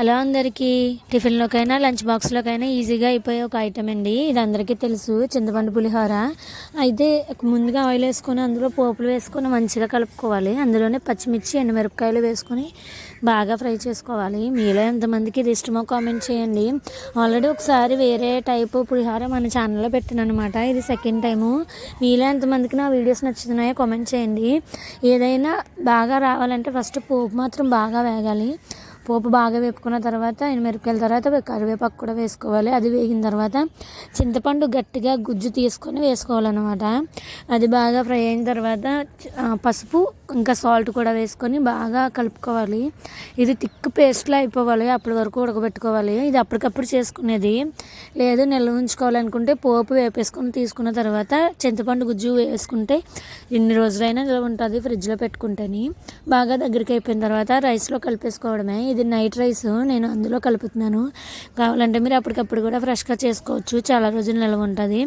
Hello అందరికీ టిఫిన్లోకైనా lunch బాక్స్లోకైనా ఈజీగా అయిపోయే ఒక ఐటమ్ అండి. ఇది అందరికీ తెలుసు చింతపండు పులిహోర. అయితే ముందుగా ఆయిల్ వేసుకొని అందులో పోపులు వేసుకొని మంచిగా కలుపుకోవాలి. అందులోనే పచ్చిమిర్చి ఎండుమిరపకాయలు వేసుకొని బాగా ఫ్రై చేసుకోవాలి. మీలో ఎంతమందికి ఇది ఇష్టమో కామెంట్ చేయండి. ఆల్రెడీ ఒకసారి వేరే టైప్ పులిహోర మన ఛానల్లో పెట్టాను అనమాట ఇది సెకండ్ టైము. మీలో ఎంతమందికి నా వీడియోస్ నచ్చుతున్నాయో కామెంట్ చేయండి. ఏదైనా బాగా రావాలంటే ఫస్ట్ పోపు మాత్రం బాగా వేగాలి. పోపు బాగా వేపుకున్న తర్వాత మిరపకాయల తర్వాత కరివేపాకు కూడా వేసుకోవాలి. అది వేగిన తర్వాత చింతపండు గట్టిగా గుజ్జు తీసుకొని వేసుకోవాలన్నమాట. అది బాగా ఫ్రై అయిన తర్వాత పసుపు ఇంకా సాల్ట్ కూడా వేసుకొని బాగా కలుపుకోవాలి. ఇది థిక్ పేస్ట్లో అయిపోవాలి. అప్పటి వరకు ఉడకబెట్టుకోవాలి. ఇది అప్పటికప్పుడు చేసుకునేది. లేదు నిల్వ ఉంచుకోవాలనుకుంటే పోపు వేపేసుకొని తీసుకున్న తర్వాత చింతపండు గుజ్జు వేసుకుంటే ఎన్ని రోజులైనా నిల్వ ఉంటుంది ఫ్రిడ్జ్లో పెట్టుకుంటేని. బాగా దగ్గరికి అయిపోయిన తర్వాత రైస్లో కలిపేసుకోవడమే. ఇది నైట్ రైస్ నేను అందులో కలుపుతున్నాను. కావాలంటే మీరు అప్పటికప్పుడు కూడా ఫ్రెష్గా చేసుకోవచ్చు. చాలా రోజులు నిల్వ ఉంటుంది.